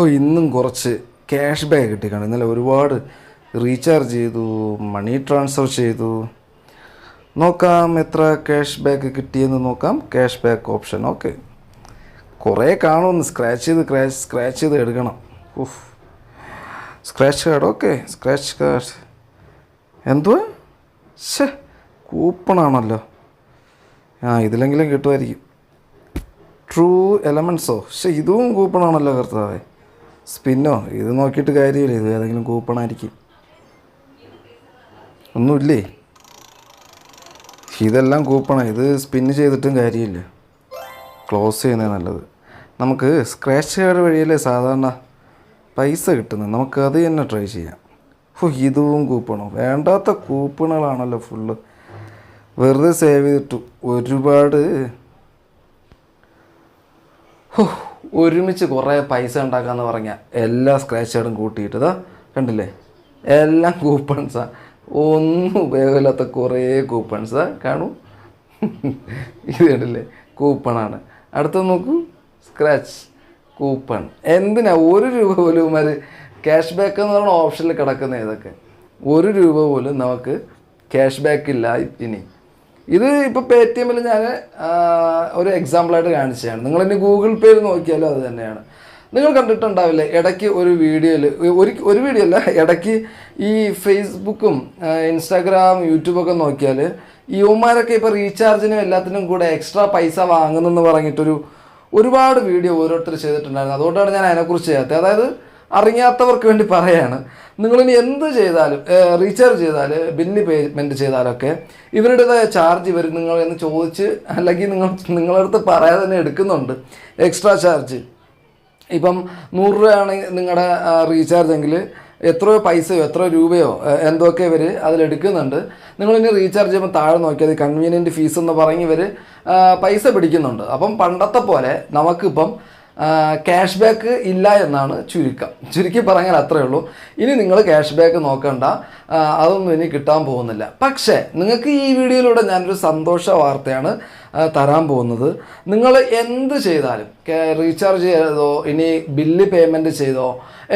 ഓ ഇന്നും കുറച്ച് cash back കിട്ടിക്കാണ്. ഇന്നലെ ഒരുപാട് റീചാർജ് ചെയ്തു മണി ട്രാൻസ്ഫർ ചെയ്തു. നോക്കാം എത്ര ക്യാഷ് ബാക്ക് കിട്ടിയെന്ന് നോക്കാം. ക്യാഷ് ബാക്ക് ഓപ്ഷൻ ഓക്കെ കുറേ കാണുമെന്ന് സ്ക്രാച്ച് ചെയ്ത് ക്രാച്ച് സ്ക്രാച്ച് ചെയ്ത് എടുക്കണം. ഉഫ്. Scratch card okay scratch card എന്തുവാ? ഷേ കൂപ്പണാണല്ലോ. ആ ഇതിലെങ്കിലും കിട്ടുമായിരിക്കും. ട്രൂ എലമെൻസോ പക്ഷെ ഇതും കൂപ്പണാണല്ലോ കർത്താവേ. സ്പിന്നോ? ഇത് നോക്കിയിട്ട് കാര്യമില്ല. ഇത് ഏതെങ്കിലും കൂപ്പണായിരിക്കും. ഒന്നുമില്ലേ? ഇതെല്ലാം കൂപ്പണാണ് ഇത് സ്പിന്ന് ചെയ്തിട്ടും കാര്യമില്ല. ക്ലോസ് ചെയ്യുന്നത് നല്ലത്. നമുക്ക് സ്ക്രാച്ച് കാർഡ് വഴിയല്ലേ സാധാരണ പൈസ കിട്ടുന്നത്? നമുക്ക് അത് തന്നെ ട്രൈ ചെയ്യാം. ഓ ഇതും കൂപ്പണോ? വേണ്ടാത്ത കൂപ്പണുകളാണല്ലോ ഫുള്ള് വെറുതെ സേവ് ചെയ്തിട്ടു. ഒരുപാട്. ഹോ, ഒരുമിച്ച് കുറേ പൈസ ഉണ്ടാക്കാന്ന് പറഞ്ഞാൽ എല്ലാ സ്ക്രാച്ച് കാർഡും കൂട്ടിയിട്ട് കണ്ടില്ലേ? എല്ലാം കൂപ്പൺസാണ് ഒന്നും ഉപയോഗമില്ലാത്ത കുറേ കൂപ്പൺസാ കാണൂ. ഇത് കണ്ടില്ലേ? കൂപ്പണാണ് അടുത്ത നോക്കൂ. സ്ക്രാച്ച് കൂപ്പൺ എന്തിനാ? ഒരു രൂപ പോലും ഇവന്മാർ ക്യാഷ് ബാക്ക് എന്ന് പറയുന്ന ഓപ്ഷനിൽ കിടക്കുന്ന ഇതൊക്കെ. ഒരു രൂപ പോലും നമുക്ക് ക്യാഷ് ബാക്ക് ഇല്ല ഇനി. ഇത് ഇപ്പോൾ പേ ടി എമ്മിൽ ഞാൻ ഒരു എക്സാമ്പിളായിട്ട് കാണിച്ചതാണ്. നിങ്ങൾ ഇനി ഗൂഗിൾ പേയിൽ നോക്കിയാലും അത് തന്നെയാണ്. നിങ്ങൾ കണ്ടിട്ടുണ്ടാവില്ലേ ഇടയ്ക്ക് ഒരു വീഡിയോയിൽ ഒരു ഒരു വീഡിയോ അല്ല ഇടയ്ക്ക് ഈ ഫേസ്ബുക്കും ഇൻസ്റ്റാഗ്രാം യൂട്യൂബൊക്കെ നോക്കിയാൽ ഈ യുവമാരൊക്കെ ഇപ്പോൾ റീചാർജിനും എല്ലാത്തിനും കൂടെ എക്സ്ട്രാ പൈസ വാങ്ങുന്നെന്ന് പറഞ്ഞിട്ടൊരു ഒരുപാട് വീഡിയോ ഓരോരുത്തർ ചെയ്തിട്ടുണ്ടായിരുന്നു. അതുകൊണ്ടാണ് ഞാൻ അതിനെക്കുറിച്ച് ചെയ്യാത്തത്. അതായത് അറിയാത്തവർക്ക് വേണ്ടി പറയാണ്. നിങ്ങളിനി എന്ത് ചെയ്താലും റീചാർജ് ചെയ്താൽ ബില്ല് പേയ്മെന്റ് ചെയ്താലൊക്കെ ഇവരുടേതായ ചാർജ് ഇവർ നിങ്ങൾ എന്ന് ചോദിച്ച് അല്ലെങ്കിൽ നിങ്ങൾ നിങ്ങളുടെ അടുത്ത് പറയാതെ തന്നെ എടുക്കുന്നുണ്ട്. എക്സ്ട്രാ ചാർജ് ഇപ്പം നൂറ് രൂപയാണ് നിങ്ങളുടെ റീചാർജ് എങ്കിൽ എത്രയോ പൈസയോ എത്രയോ രൂപയോ എന്തൊക്കെ ഇവർ അതിലെടുക്കുന്നുണ്ട് നിങ്ങളിനി റീചാർജ് ചെയ്യുമ്പോൾ താഴെ നോക്കിയത് കൺവീനിയന്റ് ഫീസ് എന്ന് പറഞ്ഞ് ഇവർ പൈസ പിടിക്കുന്നുണ്ട്. അപ്പം പണ്ടത്തെ പോലെ നമുക്കിപ്പം ക്യാഷ് ബാക്ക് ഇല്ല എന്നാണ് ചുരുക്കം. ചുരുക്കി പറഞ്ഞാൽ അത്രയേ ഉള്ളൂ. ഇനി നിങ്ങൾ ക്യാഷ് ബാക്ക് നോക്കണ്ട. അതൊന്നും ഇനി കിട്ടാൻ പോകുന്നില്ല. പക്ഷേ നിങ്ങൾക്ക് ഈ വീഡിയോയിലൂടെ ഞാനൊരു സന്തോഷ വാർത്തയാണ് തരാൻ പോകുന്നത്. നിങ്ങൾ എന്ത് ചെയ്താലും റീചാർജ് ചെയ്തോ ഇനി ബില്ല് പേയ്മെന്റ് ചെയ്തോ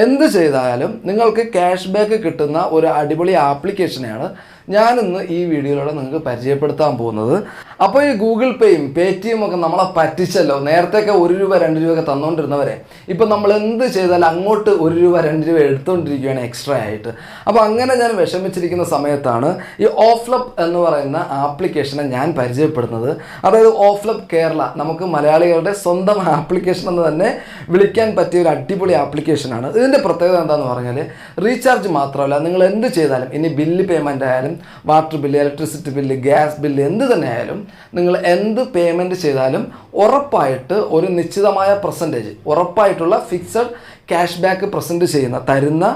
എന്ത് ചെയ്താലും നിങ്ങൾക്ക് ക്യാഷ് ബാക്ക് കിട്ടുന്ന ഒരു അടിപൊളി ആപ്ലിക്കേഷനെയാണ് ഞാനിന്ന് ഈ വീഡിയോയിലൂടെ നിങ്ങൾക്ക് പരിചയപ്പെടുത്താൻ പോകുന്നത്. അപ്പോൾ ഈ ഗൂഗിൾ പേയും പേടിഎം ഒക്കെ നമ്മളെ പറ്റിച്ചല്ലോ. നേരത്തെയൊക്കെ ഒരു രൂപ രണ്ട് രൂപയൊക്കെ തന്നുകൊണ്ടിരുന്നവരെ ഇപ്പം നമ്മൾ എന്ത് ചെയ്താലും അങ്ങോട്ട് ഒരു രൂപ രണ്ട് രൂപ എടുത്തുകൊണ്ടിരിക്കുകയാണ് എക്സ്ട്രാ ആയിട്ട്. അപ്പോൾ അങ്ങനെ ഞാൻ വിഷമിച്ചിരിക്കുന്ന സമയത്താണ് ഈ ഓഫ്ലപ്പ് എന്ന് പറയുന്ന ആപ്ലിക്കേഷനെ ഞാൻ പരിചയപ്പെടുന്നത്. അതായത് ഓഫ്ലപ്പ് കേരള നമുക്ക് മലയാളികളുടെ സ്വന്തം ആപ്ലിക്കേഷൻ എന്ന് തന്നെ വിളിക്കാൻ പറ്റിയ ഒരു അടിപൊളി ആപ്ലിക്കേഷനാണ്. ഇതിന്റെ പ്രത്യേകത എന്താണെന്ന് പറഞ്ഞാൽ റീചാർജ് മാത്രമല്ല നിങ്ങൾ എന്ത് ചെയ്താലും ഇനി ബില്ല് പേയ്മെന്റ് ആയാലും water bill electricity bill gas bill എന്ത് തന്നെ ആയാലും നിങ്ങൾ എന്ത് പേയ്മെന്റ് ചെയ്താലും ഉറപ്പായിട്ട് ഒരു നിശ്ചിതമായ പെർസെന്റേജ് ഉറപ്പായിട്ടുള്ള ഫിക്സഡ് ക്യാഷ് ബാക്ക് പ്രസന്റ് ചെയ്യുന്ന തരുന്ന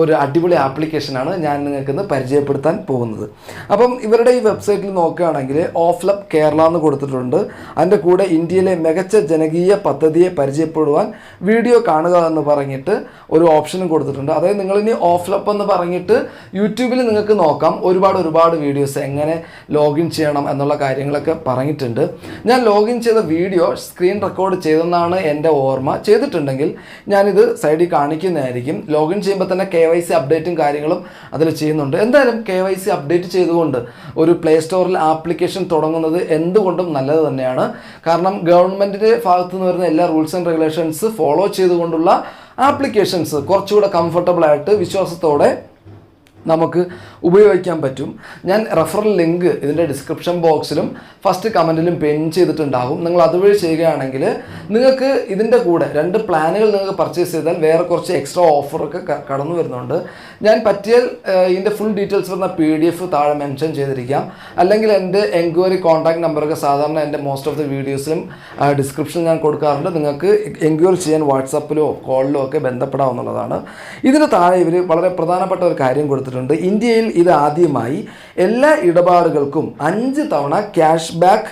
ഒരു അടിപൊളി ആപ്ലിക്കേഷനാണ് ഞാൻ നിങ്ങൾക്ക് ഇന്ന് പരിചയപ്പെടുത്താൻ പോകുന്നത്. അപ്പം ഇവരുടെ ഈ വെബ്സൈറ്റിൽ നോക്കുകയാണെങ്കിൽ ഓഫ്ലപ്പ് കേരള എന്ന് കൊടുത്തിട്ടുണ്ട്. അതിന്റെ കൂടെ ഇന്ത്യയിലെ മികച്ച ജനകീയ പദ്ധതിയെ പരിചയപ്പെടുവാൻ വീഡിയോ കാണുക എന്ന് പറഞ്ഞിട്ട് ഒരു ഓപ്ഷനും കൊടുത്തിട്ടുണ്ട്. അതായത് നിങ്ങൾ ഇനി ഓഫ്ലപ്പ് എന്ന് പറഞ്ഞിട്ട് യൂട്യൂബിൽ നിങ്ങൾക്ക് നോക്കാം. ഒരുപാട് ഒരുപാട് വീഡിയോസ് എങ്ങനെ ലോഗിൻ ചെയ്യണം എന്നുള്ള കാര്യങ്ങളൊക്കെ പറഞ്ഞിട്ടുണ്ട്. ഞാൻ ലോഗിൻ ചെയ്ത വീഡിയോ സ്ക്രീൻ റെക്കോർഡ് ചെയ്തെന്നാണ് എന്റെ ഓർമ്മ. ചെയ്തിട്ടുണ്ടെങ്കിൽ ഞാനിത് സൈഡിൽ കാണിക്കുന്നതായിരിക്കും. ലോഗിൻ ചെയ്യുമ്പോൾ തന്നെ വൈ സി അപ്ഡേറ്റും കാര്യങ്ങളും അതിൽ ചെയ്യുന്നുണ്ട്. എന്തായാലും കെ വൈ സി അപ്ഡേറ്റ് ചെയ്തുകൊണ്ട് ഒരു പ്ലേ സ്റ്റോറിൽ ആപ്ലിക്കേഷൻ തുടങ്ങുന്നത് എന്തുകൊണ്ടും നല്ലത് തന്നെയാണ്. കാരണം ഗവൺമെന്റിന്റെ ഭാഗത്തു നിന്ന് വരുന്ന എല്ലാ റൂൾസ് ആൻഡ് റെഗുലേഷൻസ് ഫോളോ ചെയ്തുകൊണ്ടുള്ള ആപ്ലിക്കേഷൻസ് കുറച്ചുകൂടെ കംഫർട്ടബിളായിട്ട് വിശ്വാസത്തോടെ നമുക്ക് ഉപയോഗിക്കാൻ പറ്റും. ഞാൻ റെഫറൽ ലിങ്ക് ഇതിന്റെ ഡിസ്ക്രിപ്ഷൻ ബോക്സിലും ഫസ്റ്റ് കമന്റിലും പെൻ ചെയ്തിട്ടുണ്ടാകും നിങ്ങൾ അതുവഴി ചെയ്യുകയാണെങ്കിൽ നിങ്ങൾക്ക് ഇതിന്റെ കൂടെ രണ്ട് പ്ലാനുകൾ നിങ്ങൾക്ക് പർച്ചേസ് ചെയ്താൽ വേറെ കുറച്ച് എക്സ്ട്രാ ഓഫറൊക്കെ കടന്നു വരുന്നുണ്ട്. ഞാൻ പറ്റിയാൽ ഇതിന്റെ ഫുൾ ഡീറ്റെയിൽസ് വരുന്ന പി ഡി എഫ് താഴെ മെൻഷൻ ചെയ്തിരിക്കാം. അല്ലെങ്കിൽ എന്റെ എൻക്വയറി കോൺടാക്ട് നമ്പറൊക്കെ സാധാരണ എന്റെ മോസ്റ്റ് ഓഫ് ദി വീഡിയോസിലും ഡിസ്ക്രിപ്ഷൻ ഞാൻ കൊടുക്കാറുണ്ട്. നിങ്ങൾക്ക് എൻക്വയറി ചെയ്യാൻ വാട്സപ്പിലോ കോളിലോ ഒക്കെ ബന്ധപ്പെടാവുന്നതാണ്. ഇതിന് താഴെ ഇവർ വളരെ പ്രധാനപ്പെട്ട ഒരു കാര്യം കൊടുത്തിട്ടുണ്ട്. ഇന്ത്യയിൽ ഇത് ആദ്യമായി എല്ലാ ഇടപാടുകൾക്കും അഞ്ച് തവണ ക്യാഷ് ബാക്ക്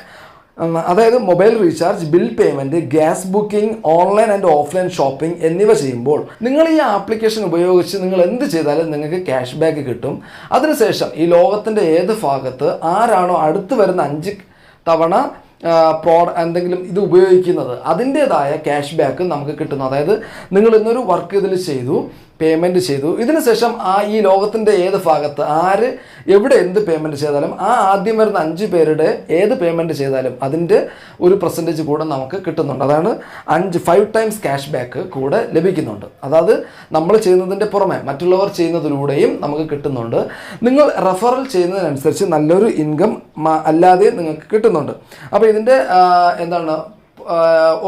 അതായത് mobile recharge bill payment gas booking online and offline shopping എന്നിവ ചെയ്യുമ്പോൾ നിങ്ങൾ ഈ ആപ്ലിക്കേഷൻ ഉപയോഗിച്ച് നിങ്ങൾ എന്ത് ചെയ്താലും നിങ്ങൾക്ക് ക്യാഷ് ബാക്ക് കിട്ടും. അതിനുശേഷം ഈ ലോകത്തിന്റെ ഏത് ഭാഗത്ത് ആരാണോ അടുത്ത് വരുന്ന അഞ്ച് തവണ പ്രോഡ എന്തെങ്കിലും ഇത് ഉപയോഗിക്കുന്നത് അതിന്റേതായ ക്യാഷ് ബാക്ക് നമുക്ക് കിട്ടുന്നു. അതായത് നിങ്ങൾ ഇന്നൊരു വർക്ക് ഇതിൽ ചെയ്തു പേയ്മെന്റ് ചെയ്തു. ഇതിന് ശേഷം ആ ഈ ലോകത്തിന്റെ ഏത് ഭാഗത്ത് ആര് എവിടെ എന്ത് പേയ്മെന്റ് ചെയ്താലും ആ ആദ്യം വരുന്ന അഞ്ച് പേരുടെ ഏത് പേയ്മെന്റ് ചെയ്താലും അതിന്റെ ഒരു പെർസെന്റേജ് കൂടെ നമുക്ക് കിട്ടുന്നുണ്ട്. അതാണ് അഞ്ച് ഫൈവ് ടൈംസ് ക്യാഷ് ബാക്ക് കൂടെ ലഭിക്കുന്നുണ്ട്. അതായത് നമ്മൾ ചെയ്യുന്നതിന്റെ പുറമെ മറ്റുള്ളവർ ചെയ്യുന്നതിലൂടെയും നമുക്ക് കിട്ടുന്നുണ്ട്. നിങ്ങൾ റെഫറൽ ചെയ്യുന്നതിനനുസരിച്ച് നല്ലൊരു ഇൻകം അല്ലാതെ നിങ്ങൾക്ക് കിട്ടുന്നുണ്ട്. അപ്പോൾ ഇതിന്റെ എന്താണ്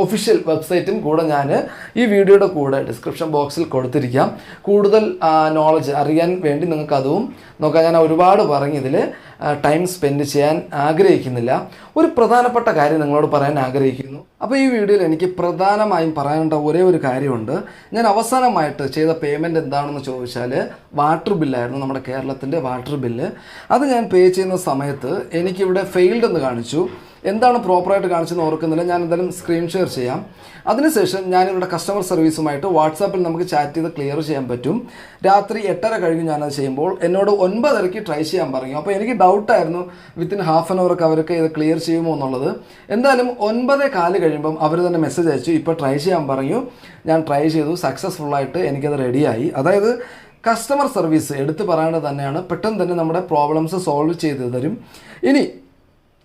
ഒഫീഷ്യൽ വെബ്സൈറ്റും കൂടെ ഞാൻ ഈ വീഡിയോയുടെ കൂടെ ഡിസ്ക്രിപ്ഷൻ ബോക്സിൽ കൊടുത്തിരിക്കാം. കൂടുതൽ നോളജ് അറിയാൻ വേണ്ടി നിങ്ങൾക്ക് അതും നോക്കാം. ഞാൻ ഒരുപാട് പറഞ്ഞതിൽ ടൈം സ്പെൻഡ് ചെയ്യാൻ ആഗ്രഹിക്കുന്നില്ല. ഒരു പ്രധാനപ്പെട്ട കാര്യം നിങ്ങളോട് പറയാൻ ആഗ്രഹിക്കുന്നു. അപ്പോൾ ഈ വീഡിയോയിൽ എനിക്ക് പ്രധാനമായും പറയാനുള്ള ഒരേ ഒരു കാര്യമുണ്ട്. ഞാൻ അവസാനമായിട്ട് ചെയ്ത പേയ്മെന്റ് എന്താണെന്ന് ചോദിച്ചാൽ വാട്ടർ ബില്ലായിരുന്നു നമ്മുടെ കേരളത്തിന്റെ വാട്ടർ ബില്ല് അത് ഞാൻ പേ ചെയ്യുന്ന സമയത്ത് എനിക്കിവിടെ ഫെയിൽഡ് എന്ന് കാണിച്ചു. എന്താണ് പ്രോപ്പറായിട്ട് കാണിച്ചെന്ന് ഓർക്കുന്നില്ല. ഞാൻ എന്തായാലും സ്ക്രീൻ ഷെയർ ചെയ്യാം. അതിനുശേഷം ഞാൻ ഇവിടെ കസ്റ്റമർ സർവീസുമായിട്ട് വാട്സാപ്പിൽ നമുക്ക് ചാറ്റ് ചെയ്ത് ക്ലിയർ ചെയ്യാൻ പറ്റും. രാത്രി എട്ടര കഴിഞ്ഞ് ഞാനത് ചെയ്യുമ്പോൾ എന്നോട് ഒൻപതരയ്ക്ക് ട്രൈ ചെയ്യാൻ പറഞ്ഞു. അപ്പോൾ എനിക്ക് ഡൗട്ടായിരുന്നു വിത്തിൻ ഹാഫ് ആൻ അവർക്ക് അവർക്ക് ഇത് ക്ലിയർ ചെയ്യുമോ എന്നുള്ളത്. എന്തായാലും ഒൻപതേ കാൽ കഴിയുമ്പം അവർ തന്നെ മെസ്സേജ് അയച്ചു. ഇപ്പോൾ ട്രൈ ചെയ്യാൻ പറഞ്ഞു. ഞാൻ ട്രൈ ചെയ്തു. സക്സസ്ഫുള്ളായിട്ട് എനിക്കത് റെഡിയായി അതായത് കസ്റ്റമർ സർവീസ് എടുത്തു പറയേണ്ടത് തന്നെയാണ്. പെട്ടെന്ന് തന്നെ നമ്മുടെ പ്രോബ്ലംസ് സോൾവ് ചെയ്ത് തരും. ഇനി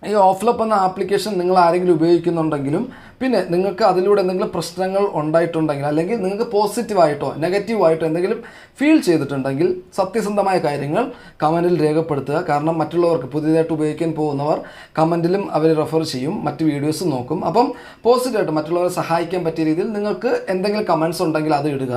ഈ ഓഫ്ലപ്പ് എന്ന ആപ്ലിക്കേഷൻ നിങ്ങൾ ആരെങ്കിലും ഉപയോഗിക്കുന്നുണ്ടെങ്കിലും പിന്നെ നിങ്ങൾക്ക് അതിലൂടെ എന്തെങ്കിലും പ്രശ്നങ്ങൾ ഉണ്ടായിട്ടുണ്ടെങ്കിൽ അല്ലെങ്കിൽ നിങ്ങൾക്ക് പോസിറ്റീവായിട്ടോ നെഗറ്റീവായിട്ടോ എന്തെങ്കിലും ഫീൽ ചെയ്തിട്ടുണ്ടെങ്കിൽ സത്യസന്ധമായ കാര്യങ്ങൾ കമന്റിൽ രേഖപ്പെടുത്തുക. കാരണം മറ്റുള്ളവർക്ക് പുതിയതായിട്ട് ഉപയോഗിക്കാൻ പോകുന്നവർ കമന്റിലും അവർ റെഫർ ചെയ്യും മറ്റ് വീഡിയോസ് നോക്കും. അപ്പം പോസിറ്റീവായിട്ട് മറ്റുള്ളവരെ സഹായിക്കാൻ പറ്റിയ രീതിയിൽ നിങ്ങൾക്ക് എന്തെങ്കിലും കമൻസ് ഉണ്ടെങ്കിൽ അത് ഇടുക.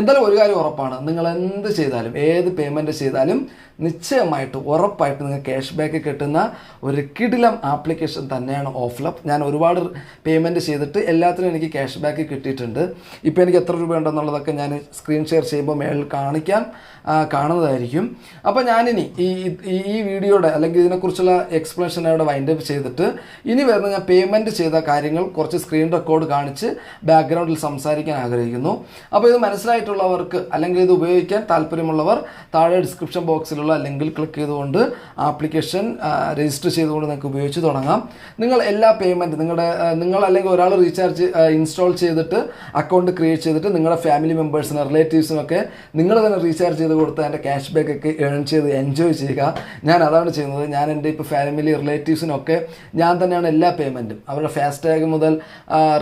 എന്തായാലും ഒരു കാര്യം ഉറപ്പാണ് നിങ്ങൾ എന്ത് ചെയ്താലും ഏത് പേയ്മെന്റ് ചെയ്താലും നിശ്ചയമായിട്ട് ഉറപ്പായിട്ട് നിങ്ങൾക്ക് ക്യാഷ് ബാക്ക് കിട്ടുന്ന ഒരു കിടിലം ആപ്ലിക്കേഷൻ തന്നെയാണ് ഓഫ്ലപ്പ് ഞാൻ ഒരുപാട് പേയ്മെന്റ് ചെയ്തിട്ട് എല്ലാത്തിനും എനിക്ക് ക്യാഷ് ബാക്ക് കിട്ടിയിട്ടുണ്ട്. ഇപ്പോൾ എനിക്ക് എത്ര രൂപ ഉണ്ടെന്നുള്ളതൊക്കെ ഞാൻ സ്ക്രീൻ ഷെയർ ചെയ്യുമ്പോൾ മേളിൽ കാണിക്കാൻ ആ, കാണുന്നതായിരിക്കും. അപ്പോൾ ഞാനിനി ഈ ഈ- വീഡിയോയുടെ അല്ലെങ്കിൽ ഇതിനെക്കുറിച്ചുള്ള എക്സ്പ്ലനേഷൻ അവിടെ വൈൻഡ് അപ്പ് ചെയ്തിട്ട് ഇനി വരുന്ന ഞാൻ പേയ്മെന്റ് ചെയ്ത കാര്യങ്ങൾ കുറച്ച് സ്ക്രീൻ റെക്കോർഡ് കാണിച്ച് ബാക്ക്ഗ്രൗണ്ടിൽ സംസാരിക്കാൻ ആഗ്രഹിക്കുന്നു. അപ്പോൾ ഇത് മനസ്സിലായിട്ടുള്ളവർക്ക് അല്ലെങ്കിൽ ഇത് ഉപയോഗിക്കാൻ താല്പര്യമുള്ളവർ താഴെ ഡിസ്ക്രിപ്ഷൻ ബോക്സിലുള്ള ലിങ്കിൽ ക്ലിക്ക് ചെയ്തുകൊണ്ട് ആപ്ലിക്കേഷൻ രജിസ്റ്റർ ചെയ്തുകൊണ്ട് നിങ്ങൾക്ക് ഉപയോഗിച്ച് തുടങ്ങാം. നിങ്ങൾ എല്ലാ പേയ്മെന്റ് നിങ്ങളുടെ നിങ്ങൾ അല്ലെങ്കിൽ ഒരാൾ റീചാർജ് ഇൻസ്റ്റാൾ ചെയ്തിട്ട് അക്കൗണ്ട് ക്രിയേറ്റ് ചെയ്തിട്ട് നിങ്ങളുടെ ഫാമിലി മെമ്പേഴ്സിന് റിലേറ്റീവ്സിനൊക്കെ നിങ്ങൾ തന്നെ റീചാർജ് ചെയ്ത് കൊടുത്ത് അതിന്റെ ക്യാഷ് ബാക്ക് ഒക്കെ ഏൺ ചെയ്ത് എൻജോയ് ചെയ്യുക. ഞാൻ അതാണ് ചെയ്യുന്നത്. ഞാൻ എന്റെ ഇപ്പോൾ ഫാമിലി റിലേറ്റീവ്സിനൊക്കെ ഞാൻ തന്നെയാണ് എല്ലാ പേയ്മെന്റും അവരുടെ ഫാസ്ടാഗ് മുതൽ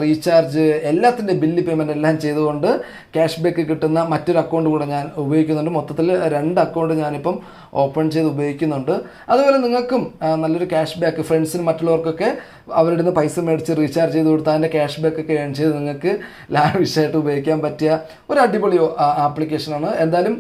റീചാർജ് എല്ലാത്തിന്റെ ബില്ല് പേയ്മെന്റ് എല്ലാം ചെയ്തുകൊണ്ട് ക്യാഷ് ബാക്ക് കിട്ടുന്ന മറ്റൊരു അക്കൗണ്ട് കൂടെ ഞാൻ ഉപയോഗിക്കുന്നുണ്ട്. മൊത്തത്തിൽ രണ്ട് അക്കൗണ്ട് ഞാനിപ്പം ഓപ്പൺ ചെയ്ത് ഉപയോഗിക്കുന്നുണ്ട്. അതുപോലെ നിങ്ങൾക്കും നല്ലൊരു ക്യാഷ് ബാക്ക് ഫ്രണ്ട്സിന് മറ്റുള്ളവർക്കൊക്കെ അവരുടെ നിന്ന് പൈസ മേടിച്ച് റീചാർജ് ചെയ്ത് കൊടുത്താൽ അതിന്റെ ക്യാഷ് ബാക്ക് ഒക്കെ ഏൺ ചെയ്ത് നിങ്ങൾക്ക് ലാവിഷായിട്ട് ഉപയോഗിക്കാൻ പറ്റിയ ഒരു അടിപൊളി ആപ്ലിക്കേഷനാണ് എന്തായാലും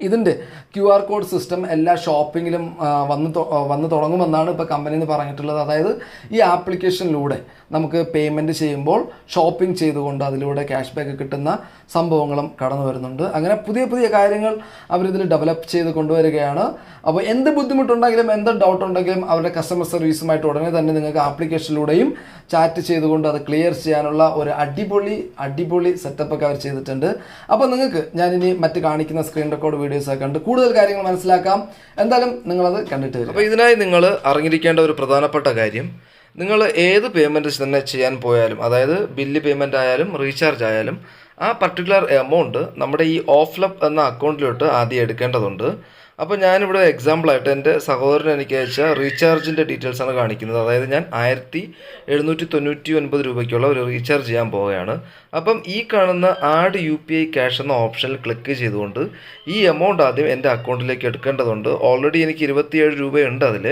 ഇതിന്റെ ക്യു ആർ കോഡ് സിസ്റ്റം എല്ലാ ഷോപ്പിങ്ങിലും വന്ന് വന്ന് തുടങ്ങുമെന്നാണ് ഇപ്പോൾ കമ്പനിയിൽ നിന്ന് പറഞ്ഞിട്ടുള്ളത്. അതായത് ഈ ആപ്ലിക്കേഷനിലൂടെ നമുക്ക് പേയ്മെന്റ് ചെയ്യുമ്പോൾ ഷോപ്പിംഗ് ചെയ്തുകൊണ്ട് അതിലൂടെ ക്യാഷ് ബാക്ക് കിട്ടുന്ന സംഭവങ്ങളും കടന്നു വരുന്നുണ്ട്. അങ്ങനെ പുതിയ പുതിയ കാര്യങ്ങൾ അവരിതിൽ ഡെവലപ്പ് ചെയ്ത് കൊണ്ടുവരികയാണ്. അപ്പോൾ എന്ത് ബുദ്ധിമുട്ടുണ്ടെങ്കിലും എന്ത് ഡൗട്ട് ഉണ്ടെങ്കിലും അവരുടെ കസ്റ്റമർ സർവീസുമായിട്ട് ഉടനെ തന്നെ നിങ്ങൾക്ക് ആപ്ലിക്കേഷനിലൂടെയും ചാറ്റ് ചെയ്തുകൊണ്ട് അത് ക്ലിയർ ചെയ്യാനുള്ള ഒരു അടിപൊളി അടിപൊളി സെറ്റപ്പ് ഒക്കെ അവർ ചെയ്തിട്ടുണ്ട്. അപ്പോൾ നിങ്ങൾക്ക് ഞാനിനി മറ്റ് കാണിക്കുന്ന സ്ക്രീൻ റെക്കോർഡ് വീഡിയോസ് ഒക്കെ ഉണ്ട് കൂടുതൽ കാര്യങ്ങൾ മനസ്സിലാക്കാം. എന്തായാലും നിങ്ങളത് കണ്ടിട്ട് വരും അപ്പോൾ ഇതിനായി നിങ്ങൾ അറിഞ്ഞിരിക്കേണ്ട ഒരു പ്രധാനപ്പെട്ട കാര്യം നിങ്ങൾ ഏത് പേയ്മെന്റ് തന്നെ ചെയ്യാൻ പോയാലും അതായത് ബില്ല് പേയ്മെന്റ് ആയാലും റീചാർജ് ആയാലും ആ പർട്ടിക്കുലർ എമൗണ്ട് നമ്മുടെ ഈ ഓഫ്ലപ്പ് എന്ന അക്കൗണ്ടിലോട്ട് ആദ്യം എടുക്കേണ്ടതുണ്ട്. അപ്പോൾ ഞാനിവിടെ എക്സാമ്പിളായിട്ട് എന്റെ സഹോദരൻ എനിക്ക് അയച്ച റീചാർജിന്റെ ഡീറ്റെയിൽസ് ആണ് കാണിക്കുന്നത്. അതായത് ഞാൻ ആയിരത്തി എഴുന്നൂറ്റി തൊണ്ണൂറ്റി ഒൻപത് രൂപയ്ക്കുള്ള ഒരു റീചാർജ് ചെയ്യാൻ പോവുകയാണ്. അപ്പം ഈ കാണുന്ന add U P I cash എന്ന ഓപ്ഷനിൽ ക്ലിക്ക് ചെയ്തുകൊണ്ട് ഈ എമൗണ്ട് ആദ്യം എന്റെ അക്കൗണ്ടിലേക്ക് എടുക്കേണ്ടതുണ്ട്. ഓൾറെഡി എനിക്ക് ഇരുപത്തിയേഴ് രൂപയുണ്ട് അതിൽ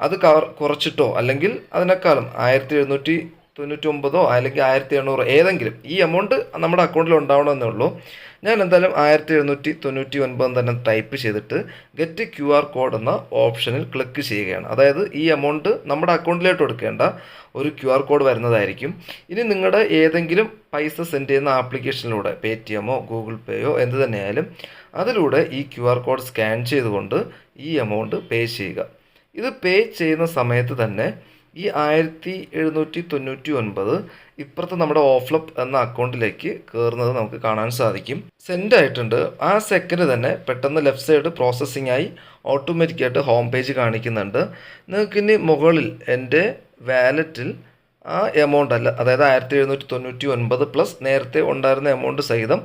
അത് കുറച്ചിട്ടോ അല്ലെങ്കിൽ അതിനേക്കാളും ആയിരത്തി എഴുന്നൂറ്റി തൊണ്ണൂറ്റി ഒമ്പതോ അല്ലെങ്കിൽ ആയിരത്തി എണ്ണൂറോ ഏതെങ്കിലും ഈ എമൗണ്ട് നമ്മുടെ അക്കൗണ്ടിൽ ഉണ്ടാവണമെന്നേ ഉള്ളൂ. ഞാൻ എന്തായാലും ആയിരത്തി എഴുന്നൂറ്റി തൊണ്ണൂറ്റി ഒൻപത് തന്നെ ടൈപ്പ് ചെയ്തിട്ട് ഗെറ്റ് ക്യു ആർ കോഡ് എന്ന ഓപ്ഷനിൽ ക്ലിക്ക് ചെയ്യുകയാണ്. അതായത് ഈ എമൗണ്ട് നമ്മുടെ അക്കൗണ്ടിലോട്ട് എടുക്കേണ്ട ഒരു ക്യു ആർ കോഡ് വരുന്നതായിരിക്കും. ഇനി നിങ്ങളുടെ ഏതെങ്കിലും പൈസ സെൻഡ് ചെയ്യുന്ന ആപ്ലിക്കേഷനിലൂടെ പേ ടി എമ്മോ ഗൂഗിൾ പേയോ എന്ത് തന്നെയായാലും അതിലൂടെ ഈ ക്യു ആർ കോഡ് സ്കാൻ ചെയ്തുകൊണ്ട് ഈ എമൗണ്ട് പേ ചെയ്യുക. ഇത് പേ ചെയ്യുന്ന സമയത്ത് തന്നെ ഈ ആയിരത്തി എഴുന്നൂറ്റി തൊണ്ണൂറ്റി ഒൻപത് ഇപ്പുറത്ത് നമ്മുടെ ഓഫ്ലപ്പ് എന്ന അക്കൗണ്ടിലേക്ക് കയറുന്നത് നമുക്ക് കാണാൻ സാധിക്കും. സെൻഡ് ആയിട്ടുണ്ട്. ആ സെക്കൻഡ് തന്നെ പെട്ടെന്ന് ലെഫ്റ്റ് സൈഡ് പ്രോസസ്സിംഗ് ആയി ഓട്ടോമാറ്റിക്കായിട്ട് ഹോം പേജ് കാണിക്കുന്നുണ്ട്. നിങ്ങൾക്ക് ഇനി മുകളിൽ എന്റെ വാലറ്റിൽ ആ എമൗണ്ട് അല്ല അതായത് ആയിരത്തി എഴുന്നൂറ്റി തൊണ്ണൂറ്റി ഒൻപത് പ്ലസ് നേരത്തെ ഉണ്ടായിരുന്ന എമൗണ്ട് സഹിതം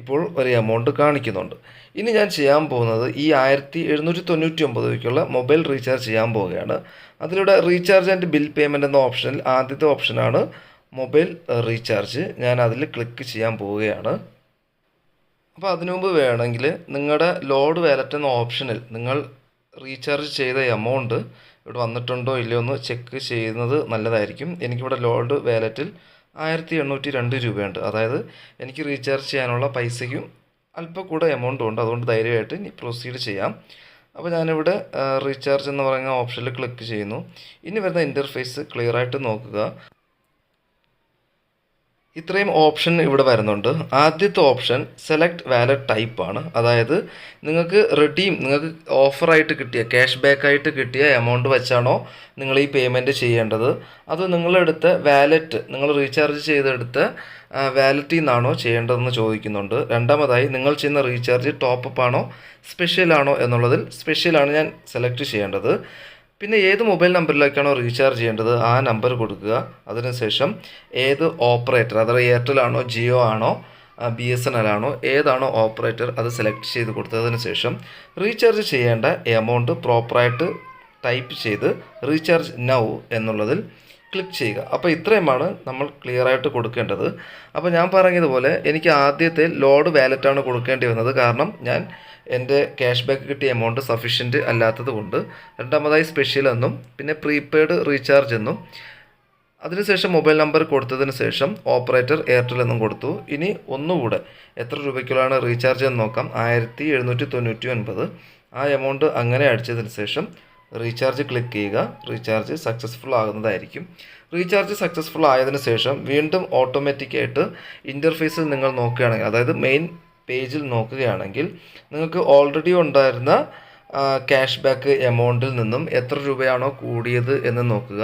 ഇപ്പോൾ ഒരു എമൗണ്ട് കാണിക്കുന്നുണ്ട്. ഇനി ഞാൻ ചെയ്യാൻ പോകുന്നത് ഈ ആയിരത്തി എഴുന്നൂറ്റി തൊണ്ണൂറ്റി ഒമ്പത് രൂപയ്ക്കുള്ള മൊബൈൽ റീചാർജ് ചെയ്യാൻ പോവുകയാണ്. അതിലൂടെ റീചാർജ് ആൻഡ് ബിൽ പേയ്മെന്റ് എന്ന ഓപ്ഷനിൽ ആദ്യത്തെ ഓപ്ഷനാണ് മൊബൈൽ റീചാർജ് ഞാൻ അതിൽ ക്ലിക്ക് ചെയ്യാൻ പോവുകയാണ്. അപ്പോൾ അതിനു മുമ്പ് വേണമെങ്കിൽ നിങ്ങളുടെ ലോഡ് വാലറ്റ് എന്ന ഓപ്ഷനിൽ നിങ്ങൾ റീചാർജ് ചെയ്ത എമൗണ്ട് ഇവിടെ വന്നിട്ടുണ്ടോ ഇല്ലയോ എന്ന് ചെക്ക് ചെയ്യുന്നത് നല്ലതായിരിക്കും. എനിക്കിവിടെ ലോഡ് വാലറ്റിൽ ആയിരത്തി എണ്ണൂറ്റി രണ്ട് രൂപയുണ്ട്. അതായത് എനിക്ക് റീചാർജ് ചെയ്യാനുള്ള പൈസയ്ക്കും അല്പം കൂടെ എമൗണ്ടും ഉണ്ട്. അതുകൊണ്ട് ധൈര്യമായിട്ട് ഇനി പ്രൊസീഡ് ചെയ്യാം. അപ്പോൾ ഞാനിവിടെ റീചാർജ് എന്ന് പറയുന്ന ഓപ്ഷനിൽ ക്ലിക്ക് ചെയ്യുന്നു. ഇനി വരുന്ന ഇന്റർഫേസ് ക്ലിയർ ആയിട്ട് നോക്കുക. ഇത്രയും ഓപ്ഷൻ ഇവിടെ വരുന്നുണ്ട്. ആദ്യത്തെ ഓപ്ഷൻ സെലക്ട് വാലറ്റ് ടൈപ്പ് ആണ്. അതായത് നിങ്ങൾക്ക് റിഡീം നിങ്ങൾക്ക് ഓഫറായിട്ട് കിട്ടിയ ക്യാഷ് ബാക്ക് ആയിട്ട് കിട്ടിയ എമൗണ്ട് വെച്ചാണോ നിങ്ങൾ ഈ പേയ്മെന്റ് ചെയ്യേണ്ടത്. അത് നിങ്ങളെടുത്ത വാലറ്റ് നിങ്ങൾ റീചാർജ് ചെയ്തെടുത്ത വാലറ്റിൽ നിന്നാണോ ചെയ്യേണ്ടതെന്ന് ചോദിക്കുന്നുണ്ട്. രണ്ടാമതായി നിങ്ങൾ ചെയ്യുന്ന റീചാർജ് ടോപ്പ് ആണോ സ്പെഷ്യൽ ആണോ എന്നുള്ളതിൽ സ്പെഷ്യലാണ് ഞാൻ സെലക്ട് ചെയ്യേണ്ടത്. പിന്നെ ഏത് മൊബൈൽ നമ്പറിലേക്കാണോ റീചാർജ് ചെയ്യേണ്ടത്? ആ നമ്പർ കൊടുക്കുക. അതിനുശേഷം ഏത് ഓപ്പറേറ്റർ അതായത് എയർടെൽ ആണോ ജിയോ ആണോ ബി എസ് എൻ എൽ ആണോ ഏതാണോ ഓപ്പറേറ്റർ അത് സെലക്ട് ചെയ്ത് കൊടുത്തതിന് ശേഷം റീചാർജ് ചെയ്യേണ്ട എമൗണ്ട് പ്രോപ്പറായിട്ട് ടൈപ്പ് ചെയ്ത് റീചാർജ് നൗ എന്നുള്ളതിൽ ക്ലിക്ക് ചെയ്യുക. അപ്പോൾ ഇത്രയുമാണ് നമ്മൾ ക്ലിയർ ആയിട്ട് കൊടുക്കേണ്ടത്. അപ്പോൾ ഞാൻ പറഞ്ഞതുപോലെ എനിക്ക് ആദ്യത്തെ ലോഡ് വാലറ്റാണ് കൊടുക്കേണ്ടി വന്നത്. കാരണം ഞാൻ എന്റെ ക്യാഷ് ബാക്ക് കിട്ടിയ എമൗണ്ട് സഫീഷ്യന്റ് അല്ലാത്തത് കൊണ്ട് രണ്ടാമതായി സ്പെഷ്യൽ എന്നും പിന്നെ പ്രീപെയ്ഡ് റീചാർജ് എന്നും. അതിനുശേഷം മൊബൈൽ നമ്പർ കൊടുത്തതിന് ശേഷം ഓപ്പറേറ്റർ എയർടെൽ എന്നും കൊടുത്തു. ഇനി ഒന്നുകൂടെ എത്ര രൂപയ്ക്കുള്ളതാണ് റീചാർജ് എന്ന് നോക്കാം. ആയിരത്തി എഴുന്നൂറ്റി തൊണ്ണൂറ്റി ഒൻപത് ആ എമൗണ്ട് അങ്ങനെ അടിച്ചതിന് ശേഷം റീചാർജ് ക്ലിക്ക് ചെയ്യുക. റീചാർജ് സക്സസ്ഫുൾ ആകുന്നതായിരിക്കും. റീചാർജ് സക്സസ്ഫുൾ ആയതിനു ശേഷം വീണ്ടും ഓട്ടോമാറ്റിക്കായിട്ട് ഇന്റർഫേസിൽ നിങ്ങൾ നോക്കുകയാണെങ്കിൽ അതായത് മെയിൻ പേജിൽ നോക്കുകയാണെങ്കിൽ നിങ്ങൾക്ക് ഓൾറെഡി ഉണ്ടായിരുന്ന ക്യാഷ് ബാക്ക് എമൗണ്ടിൽ നിന്നും എത്ര രൂപയാണോ കൂടിയത് എന്ന് നോക്കുക.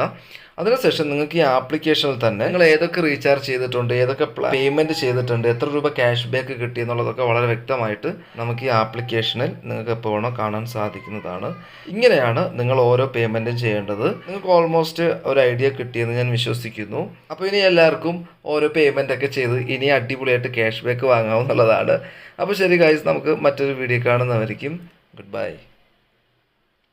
അതിനുശേഷം നിങ്ങൾക്ക് ഈ ആപ്ലിക്കേഷനിൽ തന്നെ നിങ്ങൾ ഏതൊക്കെ റീചാർജ് ചെയ്തിട്ടുണ്ട് ഏതൊക്കെ പേയ്മെന്റ് ചെയ്തിട്ടുണ്ട് എത്ര രൂപ ക്യാഷ് ബാക്ക് കിട്ടി എന്നുള്ളതൊക്കെ വളരെ വ്യക്തമായിട്ട് നമുക്ക് ഈ ആപ്ലിക്കേഷനിൽ നിങ്ങൾക്ക് എപ്പോൾ കാണാൻ സാധിക്കുന്നതാണ്. ഇങ്ങനെയാണ് നിങ്ങൾ ഓരോ പേയ്മെന്റും ചെയ്യേണ്ടത്. നിങ്ങൾക്ക് ഓൾമോസ്റ്റ് ഒരു ഐഡിയ കിട്ടിയെന്ന് ഞാൻ വിശ്വസിക്കുന്നു. അപ്പോൾ ഇനി എല്ലാവർക്കും ഓരോ പേയ്മെന്റ് ഒക്കെ ചെയ്ത് ഇനി അടിപൊളിയായിട്ട് ക്യാഷ് ബാക്ക് വാങ്ങാവുന്നതാണ്. അപ്പോൾ ശരി ഗൈസ് നമുക്ക് മറ്റൊരു വീഡിയോ കാണുന്നവരിക്കും ഗുഡ് ബൈ